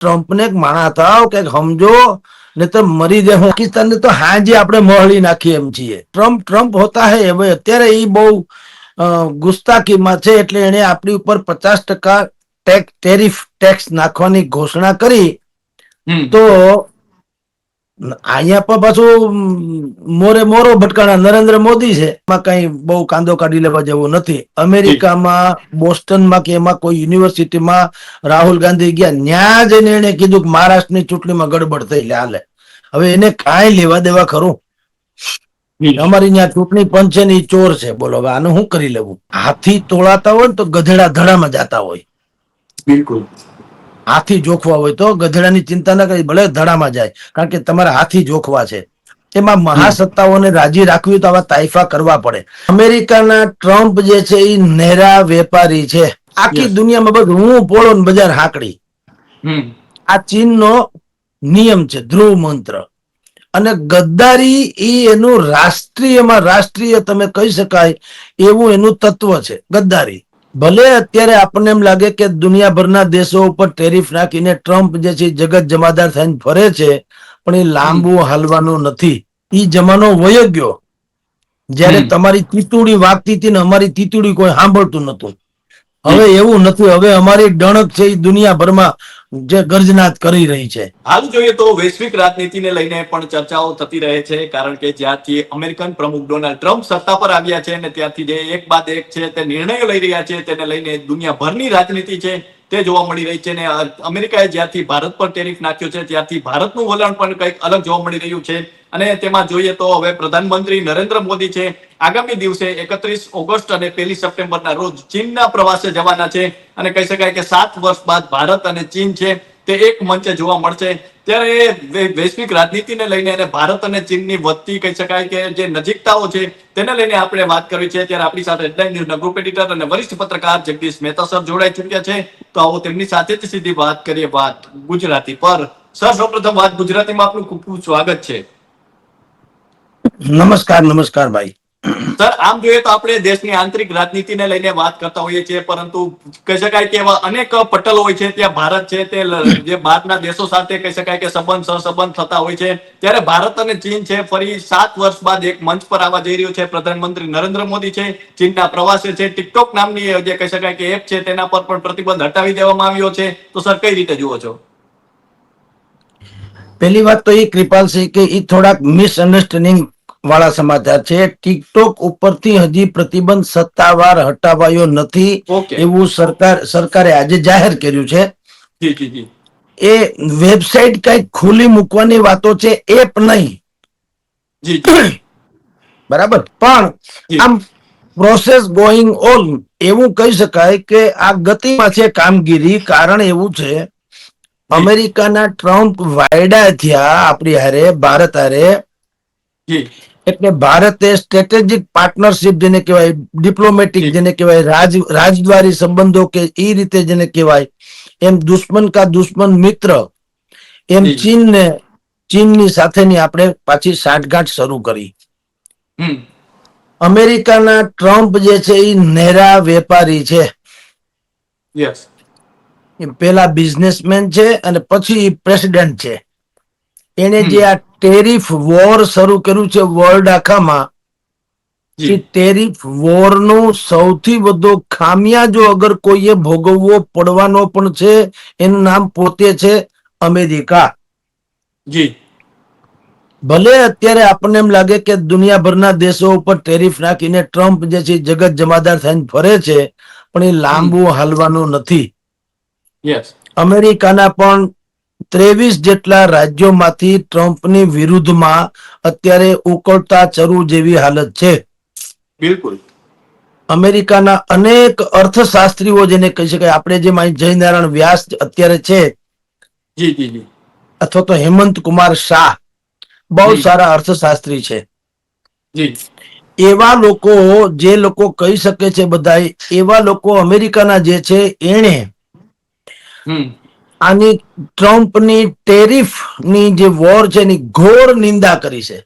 ટ્રમ્પને ને માણા થાવ કે સમજો ને તો મરી દે પાકિસ્તાન પાકિસ્તાનને તો હાજી આપણે મોહળી નાખીએ એમ છીએ. ટ્રમ્પ ટ્રમ્પ હોતા હે હવે. અત્યારે એ બહુ ગુસ્તાકીમાં છે એટલે એને આપણી ઉપર પચાસ ટકા ટેક્સ ટેરિફ ટેક્સ નાખવાની ઘોષણા કરી. તો અહીંયા પણ પાછું મોરે મોરો ભટકાણા નરેન્દ્ર મોદી છે. એમાં કઈ બહુ કાંદો કાઢી લેવા જેવું નથી. અમેરિકામાં બોસ્ટનમાં કે એમાં કોઈ યુનિવર્સિટીમાં રાહુલ ગાંધી ગયા ન્યા જઈને એને કીધું કે મહારાષ્ટ્રની ચૂંટણીમાં ગડબડ થઈ હાલે. હવે એને કાંઈ લેવા દેવા ખરું? અમારી ત્યાં ચૂંટણી પંચ છે ને ચોર છે. બોલો હવે આનું શું કરી લેવું? હાથી તોળાતા હોય ને તો ગધેડા ધડામાં જતા હોય. બિલકુલ. હાથી જોખવા હોય તો ગધેડાની ચિંતા ન કરી ભલે ધડામાં જાય. કારણ કે તમારા હાથી જોખવા છે. એમાં મહાસત્તાઓને રાજી રાખવી તો આવા તાઇફા કરવા પડે. અમેરિકાના ટ્રમ્પ જે છે એ નેરા વેપારી છે. આખી દુનિયામાં બધું હું પોળો ને બજાર હાકડી. આ ચીનનો નિયમ છે ધ્રુવ મંત્ર. અને ગદ્દારી એ એનું રાષ્ટ્રીયમાં રાષ્ટ્રીય તમે કહી શકાય એવું એનું તત્વ છે ગદ્દારી. ભલે અત્યારે આપણને એમ લાગે કે દુનિયાભરના દેશો ઉપર ટેરિફ નાખીને ટ્રમ્પ જે છે જગત જમાદાર થઈને ફરે છે પણ એ લાંબુ હાલવાનું નથી. એ જમાનો વયો ગયો. જ્યારે તમારી તીતુડી વાગતી હતી ને અમારી તીતુડી કોઈ સાંભળતું નતું હવે એવું નથી. હવે અમારી ડણક છે એ દુનિયાભરમાં જે ગર્જનાત કરી રહી છે. હાલ જોઈએ તો વૈશ્વિક રાજનીતિને લઈને પણ ચર્ચાઓ થતી રહે છે, કારણ કે જ્યાંથી અમેરિકન પ્રમુખ ડોનાલ્ડ ટ્રમ્પ સત્તા પર આવ્યા છે અને ત્યાંથી જે એક બાદ એક છે તે નિર્ણયો લઈ રહ્યા છે, તેને લઈને દુનિયાભરની રાજનીતિ છે. તે જોવા મળી રહી છે અને અમેરિકાએ જ્યારથી ભારત પર ટેરિફ નાખ્યો છે ત્યારથી ભારતનું વલણ પણ કંઈક અલગ જોવા મળી રહ્યું છે. અને તેમાં જોઈએ તો હવે પ્રધાનમંત્રી નરેન્દ્ર મોદી છે, આગામી દિવસે એકત્રીસ ઓગસ્ટ અને પહેલી સપ્ટેમ્બરના રોજ ચીનના પ્રવાસે જવાના છે. અને કહી શકાય કે સાત વર્ષ બાદ ભારત અને ચીન છે, તે એક મંચે જોવા મળશે. ત્યારે વૈશ્વિક રાજનીતિને લઈને અને ભારત અને ચીનની વધતી કહી શકાય કે જે નજીકતાઓ છે, તેને લઈને આપણે વાત કરવી છે. ત્યારે આપણી સાથે હેડલાઇન ન્યૂઝના ગ્રુપ એડિટર અને વરિષ્ઠ પત્રકાર જગદીશ મહેતા સર જોડાઈ ચુક્યા છે. તો આવો તેમની સાથે જ સીધી વાત કરીએ વાત ગુજરાતી પર. સર, સૌપ્રથમ વાત ગુજરાતીમાં આપનું ખૂબ ખૂબ સ્વાગત છે. નમસ્કાર નમસ્કાર ભાઈ. સર, આમ જોઈએ તો આપણે દેશની આંતરિક રાજનીતિને લઈને વાત કરતા હોઈએ છીએ, પરંતુ કહી શકાય કે એવા અનેક પટલ હોય છે, ત્યાં ભારત છે, તે જે બહારના દેશો સાથે કહી શકાય કે સંબંધ, સહસંબંધ થતા હોય છે. ત્યારે ભારત અને ચીન છે, ફરી સાત વર્ષ બાદ એક મંચ પર આવવા જઈ રહ્યું છે. પ્રધાનમંત્રી નરેન્દ્ર મોદી છે, ચીનના પ્રવાસે છે. ટિકટોક નામની જે કહી શકાય કે એપ છે, તેના પર પણ પ્રતિબંધ હટાવી દેવામાં આવ્યો છે. તો સર, કઈ રીતે જુઓ છો? પહેલી વાત તો એ કૃપાલ છે કે એ થોડાક મિસઅન્ડરસ્ટેન્ડિંગ વાળા સમાચાર છે. ટિકટોક ઉપરથી હજી પ્રતિબંધ સત્તાવાર હટાવાયો નથી. એવું સરકાર સરકારે આજે જાહેર કર્યું છે. એ વેબસાઇટ કઈ ખુલી મૂકવાની વાતો છે એપ નહીં. બરાબર? પણ આમ પ્રોસેસ ગોઈંગ ઓન એવું કહી શકાય કે આ ગતિમાં છે કામગીરી. કારણ એવું છે અમેરિકાના ટ્રમ્પ વાયડા થયા આપણી હારે ભારત હારે. એટલે ભારતે સ્ટ્રેટેજિક પાર્ટનરશિપ જેને કહેવાય ડિપ્લોમેટિક જેને કહેવાય રાજ રાજદ્વારી સંબંધો કે એ રીતે જેને કહેવાય એમ દુશ્મન કા દુશ્મન મિત્ર એમ. ચીનને ચીનની સાથેની આપણે પાછી સાંઠગાંઠ શરૂ કરી. અમેરિકાના ટ્રમ્પ જે છે એ નેરા વેપારી છે. એ પેલા બિઝનેસમેન છે અને પછી પ્રેસિડેન્ટ છે. એને જે આ ટેરિફ વોર શરૂ કર્યું છે વર્લ્ડ આખામાં. કે ટેરિફ વોરનું સૌથી વધુ ખામિયાજો અગર કોઈએ ભોગવવો પડવાનો પણ છે એનું નામ પોતે છે અમેરિકા. જી. ભલે અત્યારે આપણને એમ લાગે કે દુનિયાભરના દેશો ઉપર ટેરિફ નાખીને ટ્રમ્પ જે છે જગત જમાદાર થઈને ફરે છે પણ એ લાંબુ હાલવાનું નથી. અમેરિકાના પણ ત્રેવીસ જેટલા રાજ્યોમાંથી ટ્રમ્પની વિરુદ્ધમાં અત્યારે ઉકળતા ચરુ જેવી હાલત છે. બિલકુલ. અમેરિકાના અનેક અર્થશાસ્ત્રીઓ જેને કહી શકાય આપણે જે જયનારાયણ વ્યાસ અત્યારે છે જી જી જી. અથવા તો હેમંત કુમાર શાહ બહુ સારા અર્થશાસ્ત્રી છે. એવા લોકો જે લોકો કહી શકે છે બધા એવા લોકો અમેરિકાના જે છે હમ. આની ટ્રમ્પની ટેરિફની જે વોર છે એની ઘોર નિંદા કરી છે.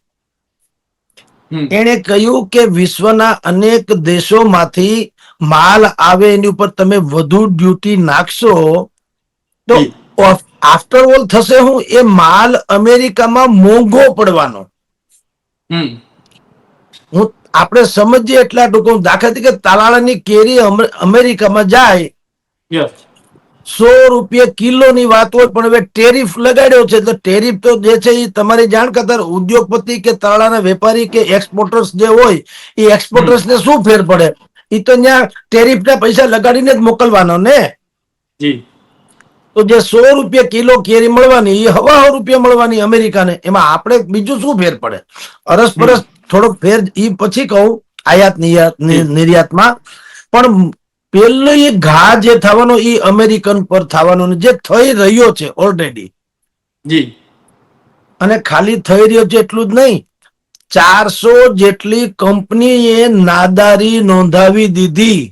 એણે કહ્યું કે વિશ્વના અનેક દેશોમાંથી માલ આવે એની ઉપર તમે વધુ ડ્યુટી નાખશો તો આફ્ટર ઓલ થશે હું એ માલ અમેરિકામાં મોંઘો પડવાનો. હું આપણે સમજીએ એટલા ટૂંકો દાખલા તરીકે તાલાળાની કેરી અમ- અમેરિકામાં જાય સો રૂપિયા કિલોની વાત હોય પણ હવે ટેરિફ લગાડ્યો છે તો ટેરિફ તો જે છે એ તમારી જાણ કરતા ઉદ્યોગપતિ કે તાળાના વેપારી કે એક્સપોર્ટર્સ જે હોય એ એક્સપોર્ટર્સ ને શું ફેર પડે? એ તો ત્યાં ટેરિફના પૈસા લગાડીને જ મોકલવાનો ને? જી. તો જે સો રૂપિયા કિલો કેરી મળવાની એ હવા રૂપિયા મળવાની અમેરિકાને એમાં આપણે બીજું શું ફેર પડે? અરસ પરસ થોડોક ફેર ઈ પછી કહું આયાત નિર્યાત નિ- નિર્યાતમાં. પણ પેલો એ ઘા જે થવાનો એ અમેરિકન પર થવાનો જે થઈ રહ્યો છે ઓલરેડી જી. અને ખાલી થઈ રહ્યો છે એટલું જ નહીં ચારસો જેટલી કંપનીએ નાદારી નોંધાવી દીધી.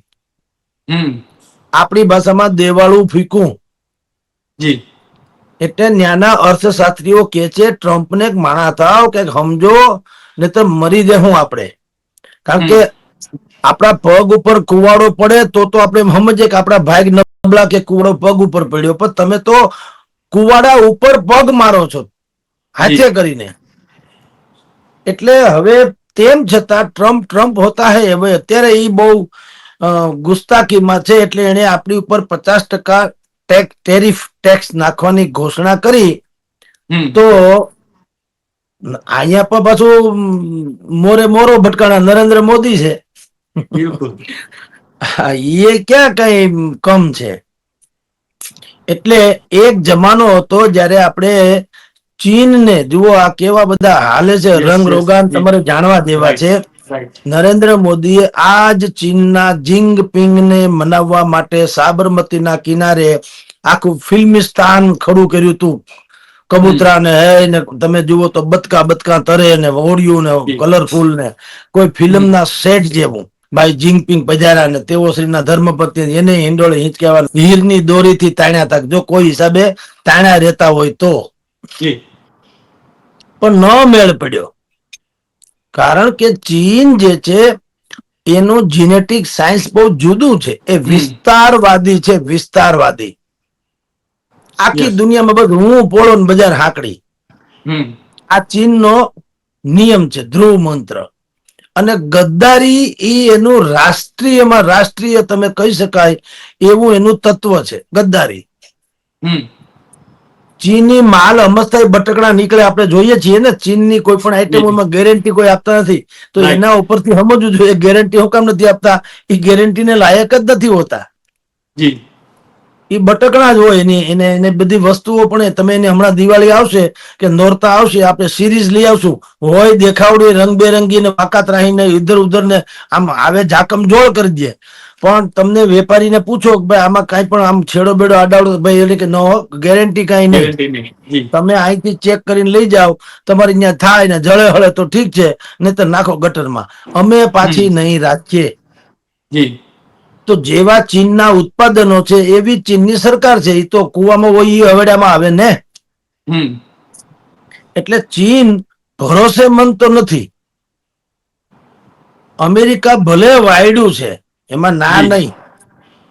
આપણી ભાષામાં દેવાળું ફીકું. જી. એટલે ન્યાના અર્થશાસ્ત્રીઓ કે છે ટ્રમ્પને માણા થાવ કે સમજો ને તો મરી દેવું આપણે. કારણ કે આપણા પગ ઉપર કુવાડો પડે તો તો આપણે સમજીએ કે આપણા ભાઈ નબળા કે કુવાડો પગ ઉપર પડ્યો. પણ તમે તો કુવાડા ઉપર પગ મારો છો. હાથે કરીને. એટલે હવે તેમ છતાં ટ્રમ્પ ટ્રમ્પ હોતા હે. હવે અત્યારે એ બહુ ગુસ્તાકીમાં છે. એટલે એને આપણી ઉપર પચાસ ટકા ટેક્સ ટેરિફ ટેક્સ નાખવાની ઘોષણા કરી. તો અહીંયા પણ પાછું મોરે મોરો ભટકાણા નરેન્દ્ર મોદી છે. બિલકુલ. હા, એ ક્યાં કઈ કમ છે? એટલે એક જમાનો હતો જ્યારે આપણે ચીનને જુઓ આ કેવા બધા હાલે છે રંગ રોગાન તમારે જાણવા દેવા છે. નરેન્દ્ર મોદીએ આ જ ચીનના જિંગપિંગને મનાવવા માટે સાબરમતીના કિનારે આખું ફિલ્મિસ્તાન ખડું કર્યું હતું. કબૂતરા ને હે ને તમે જુઓ તો બતકા બતકા તરે ને ઓડિયું ને કલરફુલ ને. કોઈ ફિલ્મના સેટ જેવું. ભાઈ જિંગપિંગ પધાર્યા ને તેઓ શ્રીના ધર્મપત્ની એને હિંડોળે હિંચકાવા હીરની દોરીથી તાણ્યા હતા જો કોઈ હિસાબે તાણ્યા રહેતા હોય તો? પણ ન મેળ પડ્યો. કારણ કે ચીન જે છે એનું જીનેટિક સાયન્સ બહુ જુદું છે. એ વિસ્તારવાદી છે વિસ્તારવાદી. આખી દુનિયામાં બધું હું પોળો બજાર હાકડી. આ ચીનનો નિયમ છે ધ્રુવ મંત્ર. અને ગદ્દારી એ એનું રાષ્ટ્રીયમાં રાષ્ટ્રીય તમે કહી શકાય એવું એનું તત્વ છે ગદ્દારી. હમ. ચીની માલ અમસ્તાઈ બટકડા નીકળે આપણે જોઈએ છીએ ને ચીનની કોઈ પણ આઈટમોમાં ગેરંટી કોઈ આપતા નથી. તો એના ઉપરથી સમજવું જોઈએ ગેરંટી હું કામ નથી આપતા? એ ગેરંટીને લાયક જ નથી હોતા. જી. એ બટકણા જ હોય એની એને એને બધી વસ્તુઓ પણ તમે એને હમણાં દિવાળી આવશે કે નોરતા આવશે આપણે સિરીઝ લઈ આવશું. હોય દેખાવડી રંગબેરંગી ને વાકાત રાહીને ઇધર ઉધર ને આમ આવે જાકમ જોડ કરી દે. પણ તમને વેપારીને પૂછો કે ભાઈ આમાં કાંઈ પણ આમ છેડો બેડો આડાવડો ભાઈ એટલે કે ન ગેરંટી કાંઈ નહીં. નહીં. તમે અહીંથી ચેક કરીને લઈ જાઓ. તમારી ત્યાં થાય ને જળે હળે તો ઠીક છે. નહીતર નાખો ગટરમાં. અમે પાછી નહીં રાખીએ. જી તો જેવા ચીનના ઉત્પાદનો છે એવી ચીનની સરકાર છે એ તો કુવામાં હોય એ હવેડામાં આવે ને? એટલે ચીન ભરોસેમંદ તો નથી. અમેરિકા ભલે વાયડું છે એમાં ના નહીં.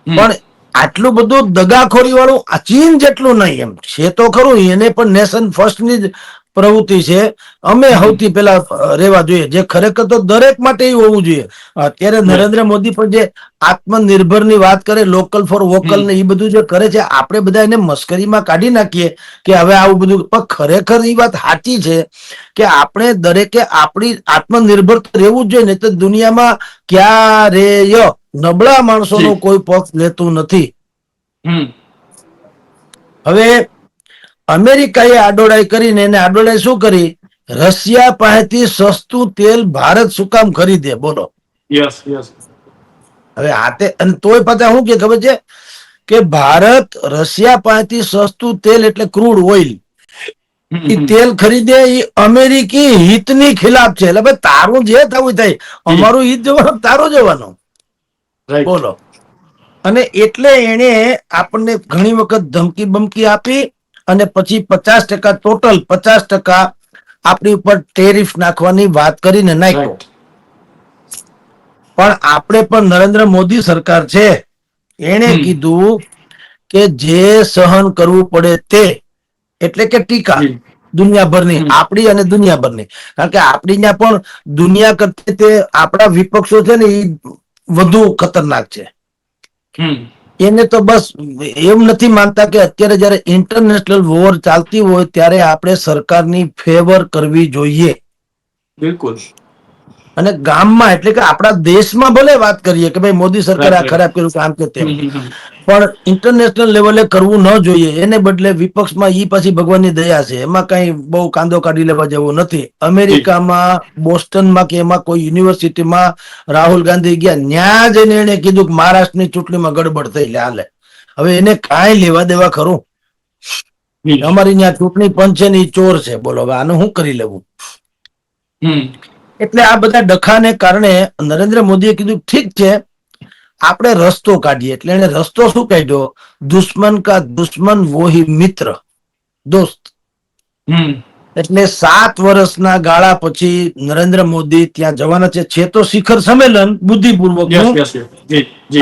પણ આટલું બધું દગાખોરી વાળું આ ચીન જેટલું નહીં એમ. છે તો ખરું એને પણ નેશન ફર્સ્ટની જ પ્રવૃત્તિ છે. અમે સૌથી પેલા રહેવા જોઈએ. જે ખરેખર તો દરેક માટે હોવું જોઈએ. અત્યારે નરેન્દ્ર મોદી પણ જે આત્મનિર્ભરની વાત કરે લોકલ ફોર વોકલ ને એ બધું જે કરે છે આપણે બધા એને મસ્કરીમાં કાઢી નાખીએ કે હવે આવું બધું. પણ ખરેખર એ વાત સાચી છે કે આપણે દરેકે આપણી આત્મનિર્ભર રહેવું જ જોઈએ નહીં તો દુનિયામાં ક્યારેય નબળા માણસોનો જી. કોઈ પક્ષ લેતું નથી. હવે અમેરિકાએ આડોડાઈ કરીને એને આડોડાઈ શું કરી? રશિયા પાસેથી સસ્તું તેલ ભારત શું કામ ખરીદે. બોલો. યસ યસ હવે આતે અને તોય પાછા શું કે ખબર છે? કે ભારત રશિયા પાસેથી સસ્તું તેલ એટલે ક્રૂડ ઓઇલ. એ તેલ ખરીદે એ અમેરિકી હિતની ખિલાફ છે. એટલે ભાઈ તારું જે થવું થાય. અમારું હિત જવાનું તારું જવાનું. બોલો. અને એટલે એને આપણને ઘણી વખત ધમકી બમકી આપી. અને પછી પચાસ ટકા ટોટલ પચાસ ટકા આપણી ઉપર ટેરિફ નાખવાની વાત કરીને નાખ્યો. પણ આપણે પણ નરેન્દ્ર મોદી સરકાર છે. એને કીધું કે જે સહન કરવું પડે તે. એટલે કે ટીકા. દુનિયાભરની. આપણી અને દુનિયાભરની. કારણ કે આપણી ત્યાં પણ દુનિયા કરતી તે આપણા વિપક્ષો છે ને એ વધુ ખતરનાક છે. એને તો બસ એમ નથી માનતા કે અત્યારે જયારે ઇન્ટરનેશનલ વોર ચાલતી હોય ત્યારે આપણે સરકારની ફેવર કરવી જોઈએ. બિલકુલ. અને ગામમાં એટલે કે આપણા દેશમાં ભલે વાત કરીએ કે ભાઈ મોદી સરકારે આ. ખરાબ કર્યું કામ કે તેમ. પણ ઇન્ટરનેશનલ લેવલે કરવું ન જોઈએ એને બદલે વિપક્ષમાં ઈ પછી ભગવાનની દયા છે. એમાં કઈ બહુ કાંદો કાઢી લેવા જેવું નથી. અમેરિકામાં બોસ્ટનમાં કે એમાં કોઈ યુનિવર્સિટીમાં રાહુલ ગાંધી ગયા ન્યા જઈને એને કીધું કે મહારાષ્ટ્રની ચૂંટણીમાં ગડબડ થઈ હાલે. હવે એને કાંઈ લેવા દેવા ખરું? અમારી ત્યાં ચૂંટણી પંચ છે ને ચોર છે. બોલો હવે આનું શું કરી લેવું? એટલે આ બધા ડખાને કારણે નરેન્દ્ર મોદીએ કીધું, ઠીક છે, આપણે રસ્તો કાઢીએ. એટલે એને રસ્તો શું કાઢ્યો? દુશ્મન કા દુશ્મન વોહી મિત્ર. દોસ્ત. હમ. એટલે સાત વર્ષના ગાળા પછી નરેન્દ્ર મોદી ત્યાં જવાના છે. છે તો શિખર સંમેલન બુદ્ધિપૂર્વક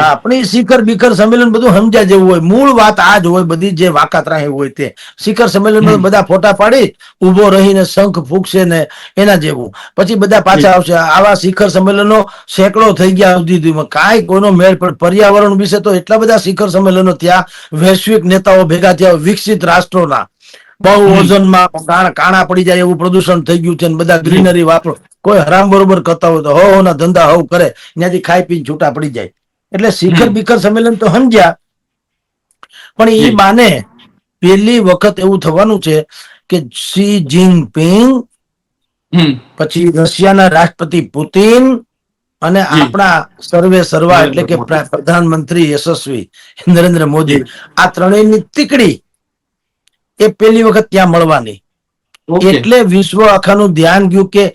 આપણી શિખર બિખર સંમેલન બધું સમજ્યા જેવું હોય. મૂળ વાત આ જ હોય બધી જે વાકાતરાહી હોય તે. શિખર સંમેલન બધા ફોટા પાડી ઊભો રહીને શંખ ફૂંકશે ને એના જેવું. પછી બધા પાછા આવશે. આવા શિખર સંમેલનો સેંકડો થઈ ગયા સુધી કાંઈ કોઈનો મેળ પણ પર્યાવરણ વિશે તો એટલા બધા શિખર સંમેલનો ત્યાં વૈશ્વિક નેતાઓ ભેગા થયા વિકસિત રાષ્ટ્રોના. બહુ ઓઝનમાં કાણા કાણા પડી જાય એવું પ્રદૂષણ થઈ ગયું છે ને બધા ગ્રીનરી વાપરો. કોઈ હરામ બરોબર કરતા હોય તો હો ના ધંધા હવ કરે. ત્યાંથી ખાઈ પીને છૂટા પડી જાય. એટલે શિખર બિખર સંમેલન તો સમજ્યા. પણ એ માને પહેલી વખત એવું થવાનું છે કે સી જિનપિંગ પછી રશિયાના રાષ્ટ્રપતિ પુતિન અને આપણા સર્વે સર્વા એટલે કે પ્રધાનમંત્રી યશસ્વી નરેન્દ્ર મોદી. આ ત્રણેયની તીકડી એ પહેલી વખત ત્યાં મળવાની. એટલે વિશ્વ આખાનું ધ્યાન ગયું કે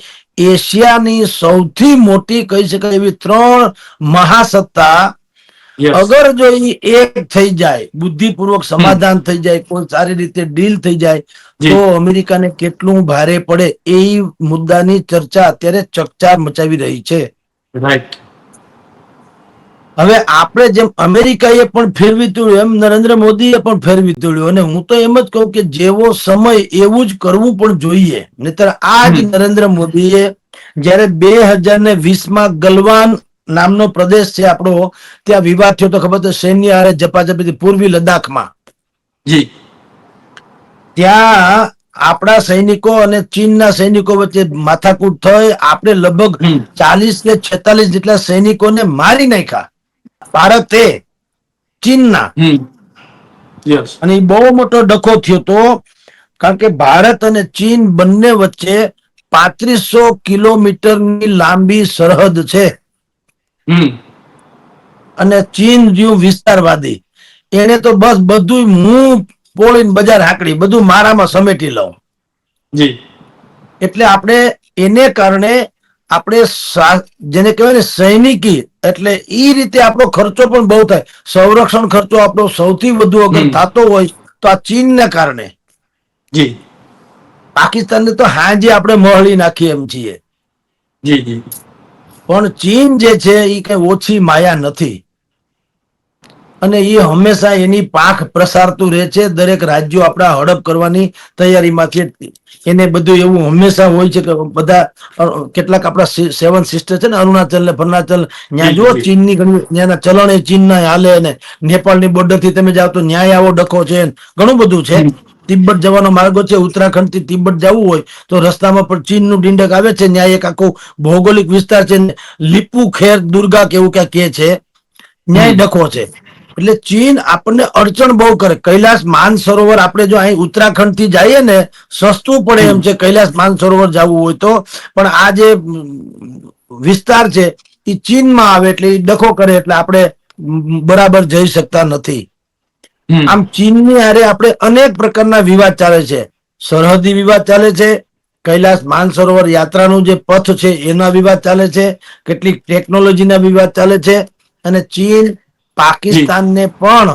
એશિયાની સૌથી મોટી કહી શકાય એવી ત્રણ મહાસત્તા અગર જો એ એક થઈ જાય બુદ્ધિપૂર્વક સમાધાન થઈ જાય કોઈ સારી રીતે ડીલ થઈ જાય તો અમેરિકાને કેટલું ભારે પડે એ મુદ્દાની ચર્ચા અત્યારે ચકચાર મચાવી રહી છે. રાઈટ હવે આપણે જેમ અમેરિકાએ પણ ફેરવી તોડ્યું એમ નરેન્દ્ર મોદીએ પણ ફેરવી તોડ્યું અને હું તો એમ જ કહું કે જેવો સમય એવું જ કરવું પણ જોઈએ. નહીતર આ જ. નરેન્દ્ર મોદીએ જ્યારે બે હજાર ને વીસમાં ગલવાન નામનો પ્રદેશ છે આપણો ત્યાં વિવાદ થયો તો ખબર તો સૈન્ય હારે ઝપાઝપી પૂર્વી લદ્દાખમાં. જી. ત્યાં આપણા સૈનિકો અને ચીનના સૈનિકો વચ્ચે માથાકૂટ થઈ. આપણે લગભગ ચાલીસ કે છેતાલીસ જેટલા સૈનિકોને મારી નાખ્યા. ભારતે ચીનના અને બહુ મોટો ડખો થયો તો કારણ કે ભારત અને ચીન બંને વચ્ચે પાંત્રીસો કિલોમીટરની લાંબી સરહદ છે. અને ચીન જેવું વિસ્તારવાદી એને તો બસ બધું હું પોળીને બજાર હાકડી બધું મારામાં સમેટી લઉં. એટલે આપણે એને કારણે આપણે જેને કહેવાય ને સૈનિકી એટલે એ રીતે આપણો ખર્ચો પણ બહુ થાય. સંરક્ષણ ખર્ચો આપણો સૌથી વધુ અગર થતો હોય તો આ ચીનને કારણે. જી. પાકિસ્તાનને તો હાજે આપણે મહળી નાખીએ એમ છીએ. જી જી. પણ ચીન જે છે એ કઈ ઓછી માયા નથી. અને એ હંમેશા એની પાંખ પ્રસારતું રહે છે. દરેક રાજ્યો આપણા હડપ કરવાની તૈયારીમાં છે એને બધું એવું હંમેશા હોય છે કે બધા કેટલાક આપણા સેવન સિસ્ટર છે ને અરુણાચલ ને ફરણાચલ ત્યાં જી, જો ચીનની ઘણી ત્યાંના ચલણ એ ચીનના હાલે ને નેપાળની બોર્ડરથી તમે જાઓ તો ન્યાય આવો ડખો છે. ઘણું બધું છે. તિબ્બત જવાનો માર્ગો છે. ઉત્તરાખંડથી તિબ્બત જવું હોય તો રસ્તામાં પણ ચીનનું ડીંડક આવે છે. ન્યાય એક આખો ભૌગોલિક વિસ્તાર છે. લીપુ ખેર દુર્ગા કેવું ક્યાં કે છે. ન્યાય ડખો છે. એટલે ચીન આપણને અડચણ બહુ કરે. કૈલાસ માનસરોવર આપણે જો અહીં ઉત્તરાખંડથી જઈએ ને સસ્તું પડે એમ છે કૈલાસ માનસરોવર જવું હોય તો. પણ આ જે વિસ્તાર છે એ ચીનમાં આવે એટલે ડખો કરે એટલે આપણે બરાબર જઈ શકતા નથી. આમ ચીનની હારે આપણે અનેક પ્રકારના વિવાદ ચાલે છે. સરહદી વિવાદ ચાલે છે કૈલાસ માનસરોવર યાત્રાનું જે પથ છે એના વિવાદ ચાલે છે કેટલીક ટેકનોલોજીના વિવાદ ચાલે છે. અને ચીન પાકિસ્તાનને પણ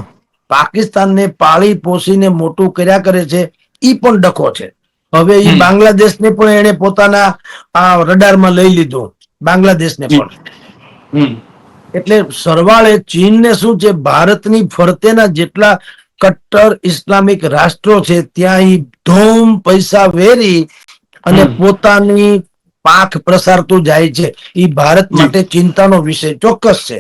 પાકિસ્તાનને પાળી પોષીને મોટું કર્યા કરે છે ઈ પણ ડખો છે. હવે એ. બાંગ્લાદેશને પણ એને પોતાના આ રડારમાં લઈ લીધું બાંગ્લાદેશને. પણ. એટલે સરવાળે ચીનને શું છે ભારતની ફરતેના જેટલા કટ્ટર ઇસ્લામિક રાષ્ટ્રો છે ત્યાં ઈ ધૂમ પૈસા વેરી અને પોતાની પાંખ પ્રસારતું જાય છે. ઈ ભારત. માટે ચિંતાનો વિષય ચોક્કસ છે.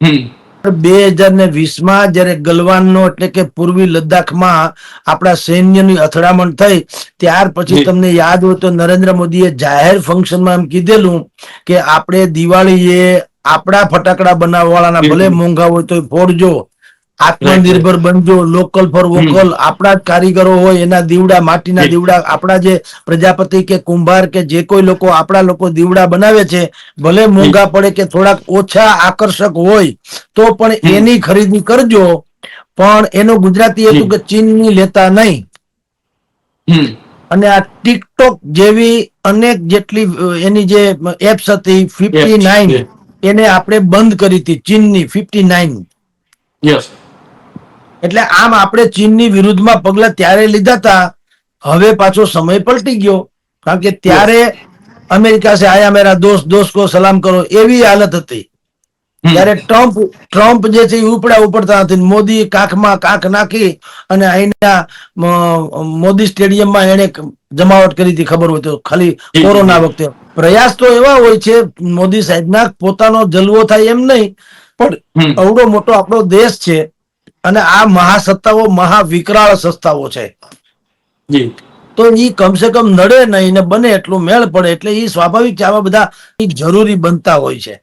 હમ. બે હજાર ને વીસમાં જયારે ગલવાનનો એટલે કે પૂર્વી લદ્દાખમાં આપણા સૈન્યની અથડામણ થઈ ત્યાર પછી તમને યાદ હોય તો નરેન્દ્ર મોદીએ જાહેર ફંક્શનમાં એમ કીધેલું કે આપણે દિવાળીએ આપણા ફટાકડા બનાવવાવાળાના ભલે મોંઘા હોય તો ફોડજો. આત્મનિર્ભર બનજો લોકલ ફોર વોકલ આપણા જ કારીગરો હોય એના દીવડા માટીના દીવડા આપણા જે પ્રજાપતિ કે કુંભાર કે જે કોઈ લોકો આપણા લોકો દીવડા બનાવે છે ભલે મોંઘા પડે કે થોડાક ઓછા આકર્ષક હોય તો પણ એની ખરીદી કરજો. પણ એનું ગુજરાતી હતું કે ચીનની લેતા નહીં. અને આ ટિકટોક જેવી અનેક જેટલી એની જે એપ્સ હતી ફિફ્ટી નાઇન એને આપણે બંધ કરી હતી ચીનની ફિફ્ટી નાઇન યસ એટલે આમ આપણે ચીનની વિરુદ્ધમાં પગલા ત્યારે લીધા હતા. હવે પાછો સમય પલટી ગયો. કારણ કે ત્યારે અમેરિકા સે આયા મેરા દોસ્ત દોસ્ત કો સલામ કરો. એવી હાલત હતી. ત્યારે ટ્રમ્પ ટ્રમ્પ જે છે એ ઉપડા ઉપડતા નથી. મોદી કાંખમાં કાંખ નાખી અને અહીંના મોદી સ્ટેડિયમમાં એને જમાવટ કરી હતી ખબર હોય તો. ખાલી કોરોના વખતે. પ્રયાસ તો એવા હોય છે મોદી સાહેબના પોતાનો જલવો થાય એમ નહીં. પણ અવડો મોટો આપણો દેશ છે. અને આ મહાસત્તાઓ મહાવિકરાળ સંસ્થાઓ છે. તો એ કમસે કમ નડે નહીં ને બને એટલું મેળ પડે એટલે એ સ્વાભાવિક છે આવા બધા જરૂરી બનતા હોય છે.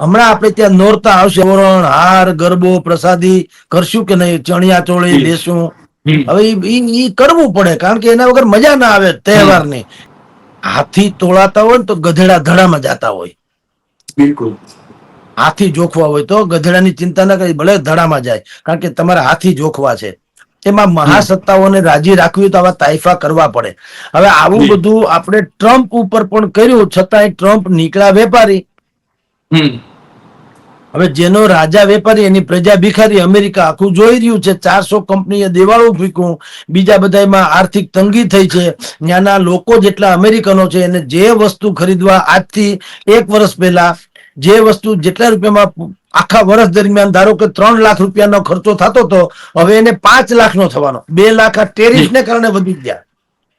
હમણાં આપણે ત્યાં નોરતા આવશે વરણ હાર ગરબો પ્રસાદી કરશું કે નહીં ચણિયા ચોળી લેશું હવે ઈ કરવું પડે કારણ કે એના વગર મજા ના આવે તહેવારની. હાથી તોળાતા હોય ને તો ગધેડા ધડામાં જાતા હોય. બિલકુલ. હાથી જોખવા હોય તો ગધેડાની ચિંતા ના કરી ભલે ધડામાં જાય. કારણ કે તમારા હાથી જોખવા છે. એમાં મહાસત્તાઓને રાજી રાખવી તો આવા તાઇફા કરવા પડે. હવે આવું બધું આપણે ટ્રમ્પ ઉપર પણ કર્યું છતાંય ટ્રમ્પ નીકળ્યા વેપારી. હવે જેનો રાજા વેપારી એની પ્રજા ભિખારી અમેરિકા આખું જોઈ રહ્યું છે. ચારસો કંપનીએ દેવાળું ફીકું બીજા બધામાં આર્થિક તંગી થઈ છે. ત્યાંના લોકો જેટલા અમેરિકનો છે એને જે વસ્તુ ખરીદવા આજથી એક વર્ષ પહેલા જે વસ્તુ જેટલા રૂપિયામાં આખા વર્ષ દરમિયાન ધારો કે ત્રણ લાખ રૂપિયાનો ખર્ચો થતો હતો હવે એને પાંચ લાખનો થવાનો. બે લાખ આ ટેરિફને કારણે વધી ગયા.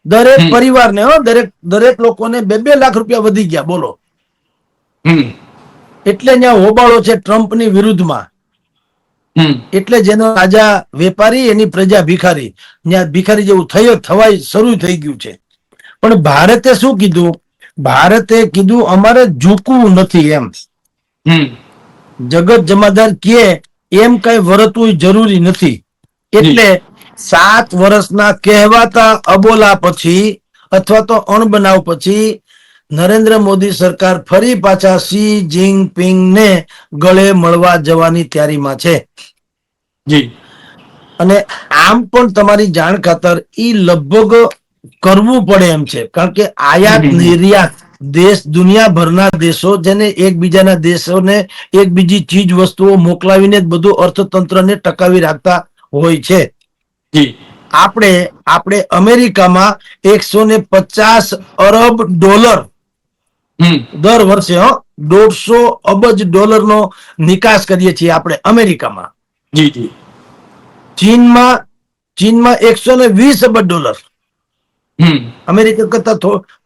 દરેક પરિવારને હો દરેક દરેક લોકોને બે બે લાખ રૂપિયા વધી ગયા બોલો. એટલે ત્યાં હોબાળો છે ટ્રમ્પની વિરુદ્ધમાં. એટલે જેનો રાજા વેપારી એની પ્રજા ભિખારી. ત્યાં ભિખારી જેવું થયો થવાય શરૂ થઈ ગયું છે. પણ ભારતે શું કીધું? ભારતે કીધું અમારે ઝૂકવું નથી એમ. જગત જમાદાર કે એમ કઈ વર્તવું જરૂરી નથી. એટલે સાત વર્ષના કહેવાતા અબોલા પછી અથવા તો અણબનાવ પછી નરેન્દ્ર મોદી સરકાર ફરી પાછા સી જિંગપિંગ ને ગળે મળવા જવાની તૈયારીમાં છે. જી. અને આમ પણ તમારી જાણ ખાતર ઈ લગભગ કરવું પડે એમ છે. કારણ કે આયાત. નિર્યાત દેશ દુનિયાભરના દેશો જેને એકબીજાના દેશોને એક બીજી ચીજ વસ્તુઓ મોકલાવીને બધું અર્થતંત્રને ટકાવી રાખતા હોય છે. આપણે આપણે અમેરિકામાં એકસો ને પચાસ અરબ ડોલર દર વર્ષે દોઢસો અબજ ડોલરનો નિકાસ કરીએ છીએ આપણે અમેરિકામાં. ચીનમાં ચીનમાં એકસો ને વીસ અબજ ડોલર. અમેરિકા કરતા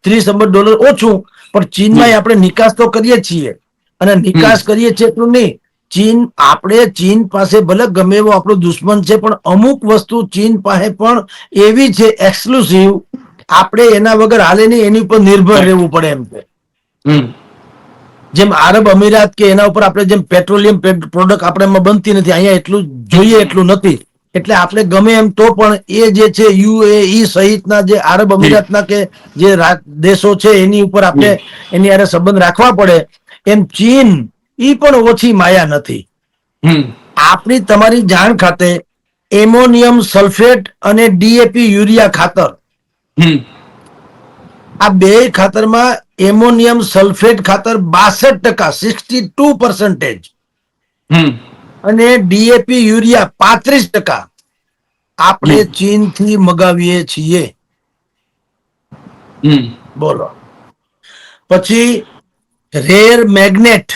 ત્રીસ અબજ ડોલર ઓછું પણ ચીનમાં આપણે નિકાસ તો કરીએ છીએ. અને નિકાસ કરીએ છીએ એટલું નહીં. ચીન આપણે ચીન પાસે ભલે ગમે એવો આપણો દુશ્મન છે પણ અમુક વસ્તુ ચીન પાસે પણ એવી છે એક્સક્લુસિવ આપણે એના વગર હાલે નહીં એની ઉપર નિર્ભર રહેવું પડે એમ છે જેમ આરબ અમીરાત કે એના ઉપર આપણે જેમ પેટ્રોલિયમ પ્રોડક્ટ આપણે એમાં બનતી નથી અહીંયા એટલું જોઈએ એટલું નથી. એટલે આપણે ગમે એમ તો પણ એ જે છે યુએઈ સહિતના જે આરબ અમીરાતના કે જે દેશો છે એની ઉપર આપણે એની આરે સંબંધ રાખવા પડે એમ ચીન ઈ પણ ઓછી માયા નથી. આપણી તમારી જાણ ખાતે એમોનિયમ સલ્ફેટ અને ડીએપી યુરિયા ખાતર. હમ. આ બે ખાતરમાં એમોનિયમ સલ્ફેટ ખાતર બાસઠ ટકા સિક્સટી ટુ પર્સન્ટેજ. અને ડીએપી યુરિયા પાંત્રીસ ટકા આપણે. ચીનથી મગાવીએ છીએ. બોલો. પછી રેર મેગ્નેટ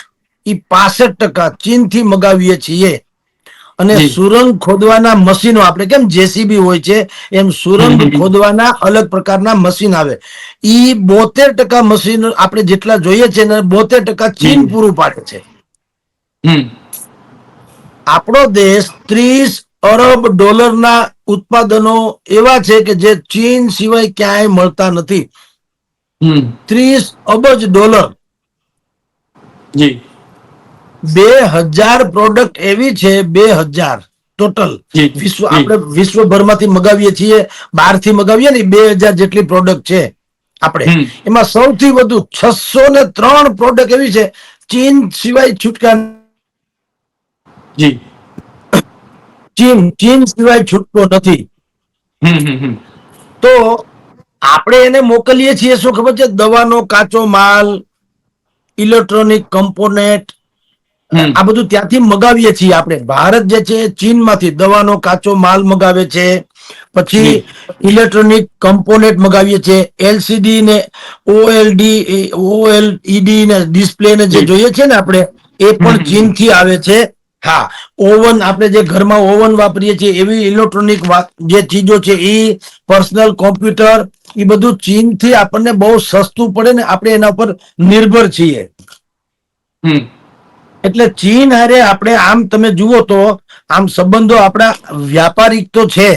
ઈ પાસઠ ટકા ચીનથી મગાવીએ છીએ. અને સુરંગ ખોદવાના મશીનો આપણે કેમ જેસીબી હોય છે એમ સુરંગ. ખોદવાના અલગ પ્રકારના મશીન આવે. ઈ બોતેર ટકા મશીન આપણે જેટલા જોઈએ છે બોતેર ટકા ચીન પૂરું પાડે છે. આપણો દેશ ત્રીસ અરબ ડોલરના ઉત્પાદનો એવા છે કે જે ચીન સિવાય ક્યાંય મળતા નથી. ત્રીસ અબજ ડોલર. બે હજાર પ્રોડક્ટ એવી છે બે હજાર ટોટલ. વિશ્વ આપણે વિશ્વભરમાંથી મગાવીએ છીએ બહારથી મગાવીએ ને બે હજાર જેટલી પ્રોડક્ટ છે આપણે. એમાં સૌથી વધુ છસો ને ત્રણ પ્રોડક્ટ એવી છે ચીન સિવાય છૂટકા જી. ચીન ચીન સિવાય છૂટકો નથી. તો આપણે એને મોકલીએ છીએ શું ખબર છે? દવાનો કાચો માલ ઇલેક્ટ્રોનિક કમ્પોનેટ આ બધું ત્યાંથી મગાવીએ છીએ આપણે. ભારત જે છે ચીનમાંથી દવાનો કાચો માલ મગાવે છે. પછી ઇલેક્ટ્રોનિક કમ્પોનેટ મગાવીએ છીએ. એલસીડી ને ઓએલડી ઓએલઈડી ને ડિસ્પ્લે ને જે. જોઈએ છે ને આપણે એ પણ. ચીનથી આવે છે. હા ઓવન આપણે જે ઘરમાં ઓવન વાપરીએ છીએ એવી ઇલેક્ટ્રોનિક જે ચીજો છે એ પર્સનલ કોમ્પ્યુટર એ બધું ચીનથી આપણને બહુ સસ્તું પડે ને આપણે એના પર નિર્ભર છીએ. એટલે ચીન હારે આપણે આમ તમે જુઓ તો આમ સંબંધો આપણા વ્યાપારિક તો છે.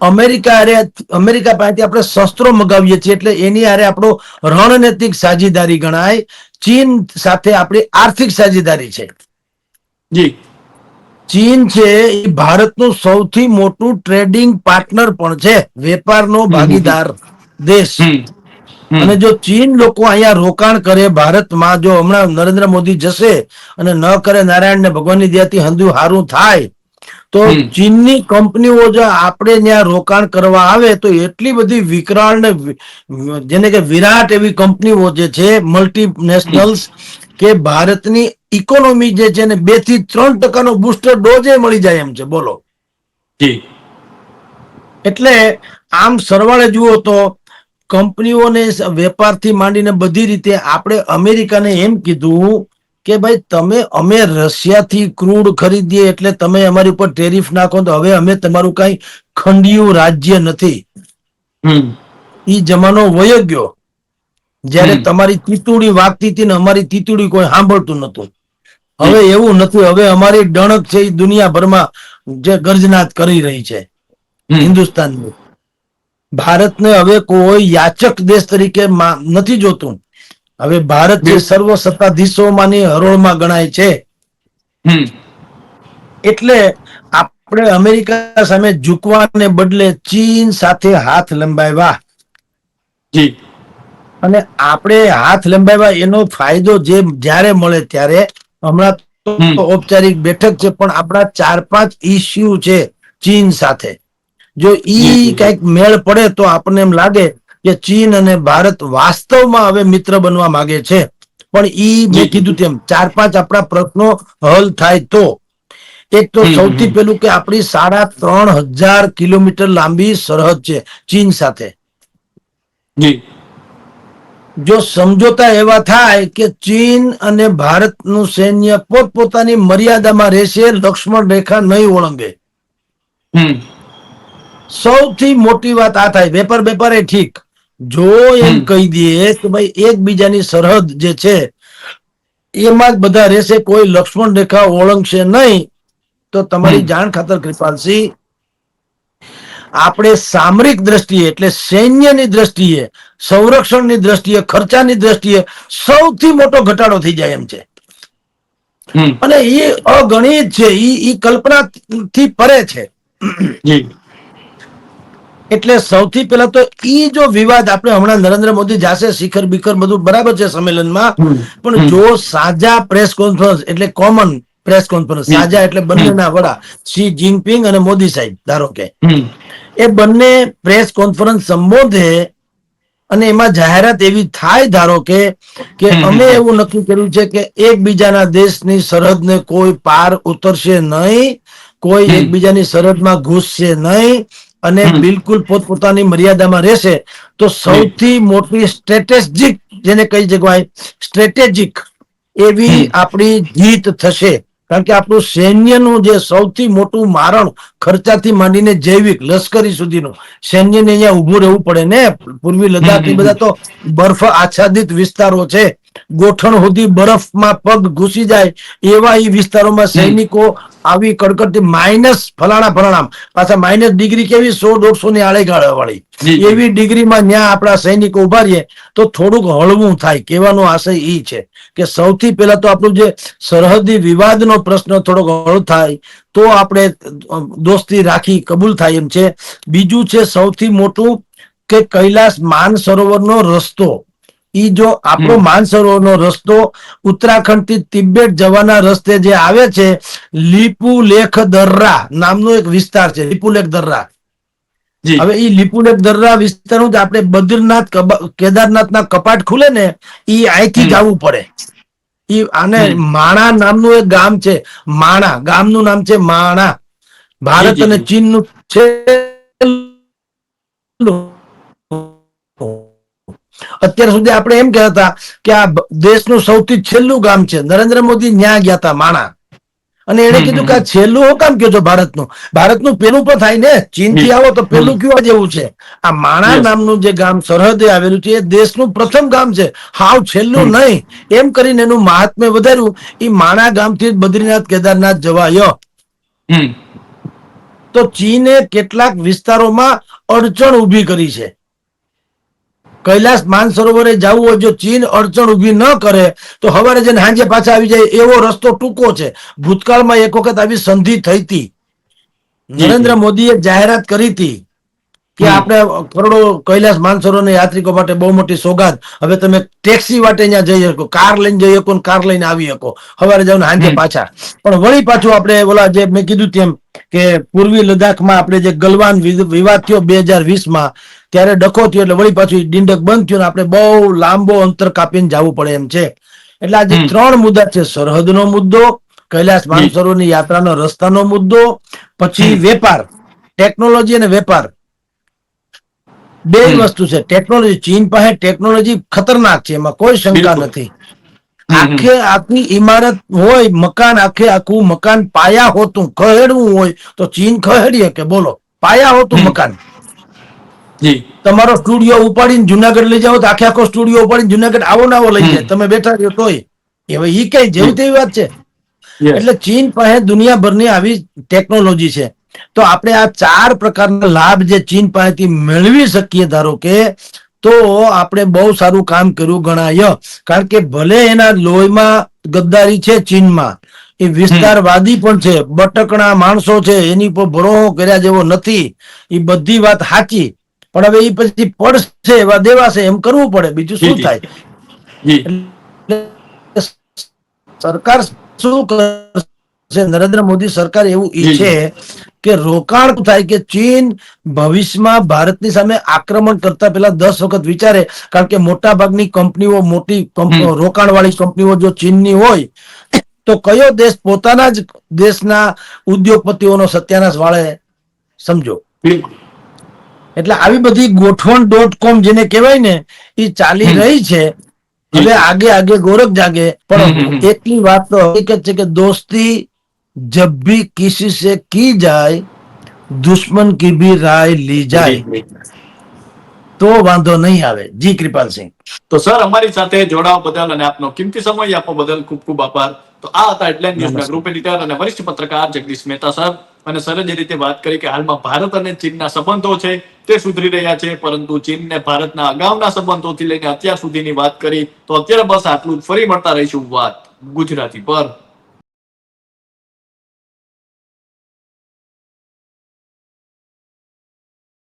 અમેરિકા હારે અમેરિકા પાસેથી આપણે શસ્ત્રો મગાવીએ છીએ એટલે એની હારે આપણો રણનૈતિક સાજીદારી ગણાય. ચીન સાથે આપણી આર્થિક સાજીદારી છે. જી. ચીન છે એ ભારતનું સૌથી મોટું ટ્રેડિંગ પાર્ટનર પણ છે વેપારનો ભાગીદાર દેશ. અને જો ચીન લોકો અહીંયા રોકાણ કરે ભારતમાં જો હમણાં નરેન્દ્ર મોદી જશે અને ન કરે નારાયણ ને ભગવાનની દયાથી હંધુ હારું થાય તો ચીનની કંપનીઓ જો આપણે ત્યાં રોકાણ કરવા આવે તો એટલી બધી વિકરાળ ને જેને કે વિરાટ એવી કંપનીઓ જે છે મલ્ટીનેશનલ્સ કે ભારતની ઇકોનોમી જે છે ને બેથી ત્રણ ટકાનો બુસ્ટર ડોઝ મળી જાય એમ છે. બોલો. જી. એટલે આમ સરવાળે જુઓ તો કંપનીઓને વેપારથી માંડીને બધી રીતે આપણે અમેરિકાને એમ કીધું કે ભાઈ તમે અમે રશિયાથી ક્રૂડ ખરીદીએ એટલે તમે અમારી ઉપર ટેરિફ નાખો તો હવે અમે તમારું કઈ ખંડિયું રાજ્ય નથી. ઈ જમાનો વયો ગયો. જ્યારે તમારી તીતુડી વાગતી હતી ને અમારી તીતુડી કોઈ સાંભળતું નતું હવે એવું નથી. હવે અમારી ડણક છે એ દુનિયાભરમાં જે ગર્જનાથ કરી રહી છે. હિન્દુસ્તાનની. ભારતને હવે કોઈ યાચક દેશ તરીકે નથી જોતું. હવે ભારત જે સર્વ સત્તાધીશોમાંની હરોળમાં ગણાય છે. એટલે આપણે અમેરિકા સામે ઝૂકવાને બદલે ચીન સાથે હાથ લંબાવ્યા. અને આપણે હાથ લંબાવ્યા એનો ફાયદો જે જ્યારે મળે ત્યારે હમણાં તો ઔપચારિક બેઠક છે પણ આપણા ચાર પાંચ ઇસ્યુ છે ચીન સાથે. જો ઈ. કંઈક મેળ પડે તો આપણને એમ લાગે કે ચીન અને ભારત વાસ્તવમાં હવે મિત્ર બનવા માંગે છે. પણ ઈ જી, મેં કીધું તેમ ચાર પાંચ આપણા પ્રશ્નો હલ થાય તો. એક તો સૌથી પેલું કે આપણી સાડા ત્રણ હજાર કિલોમીટર લાંબી સરહદ છે ચીન સાથે. જી સમજોતા એવા થાય કે ચીન અને ભારતનું સૈન્ય પોતપોતાની મર્યાદામાં રહેશે લક્ષ્મણ રેખા નહીં ઓળંગે. સૌથી મોટી વાત આ થાય. વેપાર વેપાર એ ઠીક. જો એમ કહી દઈએ કે ભાઈ એકબીજાની સરહદ જે છે એમાં જ બધા રહેશે કોઈ લક્ષ્મણ રેખા ઓળંગશે નહીં તો તમારી જાણ ખાતર કૃપાલસિંહ આપણે સામરિક દ્રષ્ટિએ એટલે સૈન્યની દ્રષ્ટિએ સંરક્ષણની દ્રષ્ટિએ ખર્ચાની દ્રષ્ટિએ સૌથી મોટો ઘટાડો થઈ જાય એમ છે. અને એ અગણિત છે એ કલ્પના થી પરે છે. એટલે સૌથી પહેલા તો ઈ જો વિવાદ આપણે હમણાં નરેન્દ્ર મોદી જાશે શિખર બિખર બધું બરાબર છે સંમેલનમાં. પણ જો સાજા પ્રેસ કોન્ફરન્સ એટલે કોમન પ્રેસ કોન્ફરન્સ સાજા એટલે બંનેના વડા. શી જિનપિંગ અને મોદી સાહેબ ધારો કે. એ બંને પ્રેસ કોન્ફરન્સ સંબોધે અને એમાં જાહેરાત એવી થાય ધારો કે કે અમે એવું નક્કી કર્યું છે કે એકબીજાના દેશની સરહદને કોઈ પાર ઉતરશે નહીં કોઈ. એકબીજાની સરહદમાં ઘૂસશે નહીં અને બિલકુલ પોતપોતાની મર્યાદામાં રહેશે. તો સૌથી મોટી સ્ટ્રેટેજિક જેને કહી શકાય સ્ટ્રેટેજિક એવી આપણી જીત થશે. કારણ કે આપણું સૈન્યનું જે સૌથી મોટું મારણ ખર્ચાથી માંડીને જૈવિક લશ્કરી સુધીનું સૈન્યને અહીંયા ઉભું રહેવું પડે ને? પૂર્વી લદ્દાખ એ બધા તો બરફ આચ્છાદિત વિસ્તારો છે. ગોઠણ સુધી બરફમાં પગ ઘૂસી જાય એવા એ વિસ્તારોમાં સૈનિકો આવી કડકડતી માઇનસ ફલાણા ફલાણા પાછા માઇનસ ડિગ્રી કેવી? સો દોઢસો ની આળેગાળા વાળી. એવી ડિગ્રીમાં ત્યાં આપણા સૈનિકો ઊભા રહીએ તો થોડુંક હળવું થાય કહેવાનો આશય ઈ છે. કે સૌથી પહેલા તો આપણું જે સરહદી વિવાદનો પ્રશ્ન થોડો ઘણો થાય તો આપણે દોસ્તી રાખી કબૂલ થાય એમ છે. બીજું છે સૌથી મોટું કે કૈલાસ માનસરોવરનો રસ્તો. ઈ જો આપણો. માનસરોવરનો રસ્તો ઉત્તરાખંડથી તિબેટ જવાના રસ્તે જે આવે છે લીપુલેખ દર્રા નામનો એક વિસ્તાર છે લીપુલેખ દર્રા હવે એ લીપુલેખ દર્રા વિસ્તારનું જ આપણે બદ્રીનાથ કેદારનાથના કપાટ ખુલે ને એ અહીંથી જવું પડે. એ આને માણા નામનું એક ગામ છે. માણા. ગામનું નામ છે માણા. ભારત અને ચીન ચીનનું છે અત્યાર સુધી આપણે એમ કહેતા હતા કે આ દેશનું સૌથી છેલ્લું ગામ છે. નરેન્દ્ર મોદી ન્યા ગયા હતા માણા. અને એને કીધું કે આ છેલ્લું હું કામ કહો છો ભારતનું? ભારતનું પેલું પણ થાય ને ચીનથી આવો તો પેલું કયું જેવું છે? આ માણા નામનું જે ગામ સરહદે આવેલું છે એ દેશનું પ્રથમ ગામ છે. હાવ છેલ્લું નહીં. એમ કરીને એનું મહાત્મ્ય વધાર્યું. એ માણા ગામથી બદ્રીનાથ કેદારનાથ જવાયો. તો ચીને કેટલાક વિસ્તારોમાં અડચણ ઊભી કરી છે. કૈલાસ માનસરોવરે જવું જો ચીન અડચણ ઊભી ન કરે તો હવારે જઈને હાંજે પાછા આવી જાય એવો રસ્તો ટૂંકો છે. ભૂતકાળમાં એક વખત આવી સંધિ થઈ હતી. નરેન્દ્ર મોદીએ જાહેરાત કરી હતી કે આપણે કરોડો કૈલાસ માનસરોવરના યાત્રિકો માટે બહુ મોટી સોગાદ હવે તમે ટેક્સી માટે ત્યાં જઈ શકો કાર લઈને જઈ શકો કાર લઈને આવી શકો. હવારે જાવ ને હાંજે પાછા. પણ વળી પાછું આપણે ઓલા જે મેં કીધું તેમ કે પૂર્વી લદ્દાખમાં આપણે જે ગલવાન વિવાદ થયો બે હજાર વીસમાં ત્યારે ડખો થયો એટલે વળી પાછું ઈ બંધ થયું આપણે બહુ લાંબો અંતર કાપીને જવું પડે એમ છે. એટલે આજે ત્રણ મુદ્દા છે. સરહદનો મુદ્દો કૈલાસ માનસરોની યાત્રાનો રસ્તાનો મુદ્દો પછી વેપાર ટેકનોલોજી અને વેપાર. બે વસ્તુ છે. ટેકનોલોજી ચીન પાસે ટેકનોલોજી ખતરનાક છે. એમાં કોઈ શંકા નથી. આખે આખી ઇમારત હોય મકાન આખે આખું મકાન પાયા હોતું ખહેડવું હોય તો ચીન ખહેડીએ કે બોલો પાયા હોતું મકાન. જી. તમારો સ્ટુડિયો ઉપાડીને જુનાગઢ લઈ જાઓ તો આખે આખો સ્ટુડિયો ઉપાડીને જુનાગઢ આવો ને આવો લઈ જાય. તમે બેઠા રહ્યો તોય. હવે ઈ કઈ જેવી તેવી વાત છે? એટલે ચીન પાસે દુનિયાભરની આવી ટેકનોલોજી છે. તો આપણે આ ચાર પ્રકારના લાભ જે ચીન પાસેથી મેળવી શકીએ ધારો કે તો આપણે બહુ સારું કામ કર્યું ગણાય. કારણ કે ભલે એના લોહીમાં ગદ્દારી છે ચીનમાં એ વિસ્તારવાદી પણ છે બટકણા માણસો છે એની પર ભરોહો કર્યા જેવો નથી. એ બધી વાત સાચી. પણ હવે એ પછી પડશે એવા દેવાશે એમ કરવું પડે. બીજું શું થાય? સરકાર શું કરશે? નરેન્દ્ર મોદી સરકાર એવું ઈચ્છે કે રોકાણ થાય કે ચીન ભવિષ્યમાં ભારતની સામે આક્રમણ કરતા પહેલા દસ વખત વિચારે. કારણ કે મોટા ભાગની કંપનીઓ મોટી રોકાણ વાળી કંપનીઓ જો ચીનની હોય તો કયો દેશ પોતાના જ દેશના ઉદ્યોગપતિઓનો સત્યાનાશ વાળે? સમજો. એટલે આવી બધી ગોઠવણ ડોટ કોમ જેને કહેવાય ને એ ચાલી રહી છે. હવે આગે આગે ગોરખ જાગે. પણ એટલી વાત તો હકીકત છે કે દોસ્તી જબ ભી કિસી સે કી જાય દુશ્મન કી ભી રાય લી જાય. તો વાંધો નહીં આવે. જી કૃપાલસિંહ તો સર અમારી સાથે જોડાવા બદલ અને આપનો કિંમતી સમય આપવા બદલ ખૂબ ખૂબ આભાર. તો આ હતા એટલે ન્યૂઝના ગ્રુપ એડિટર અને વરિષ્ઠ પત્રકાર જગદીશ મહેતા સાહેબ. અને સરે રીતે વાત કરી કે હાલમાં ભારત અને ચીનના સંબંધો છે, તે સુધરી રહ્યા છે, પરંતુ ચીનને ભારતના અગાઉના સંબંધોથી લઈને અત્યાર સુધીની વાત કરી, તો અત્યારે બસ આટલું ફરી મળતા રહીશું વાત ગુજરાતી પર.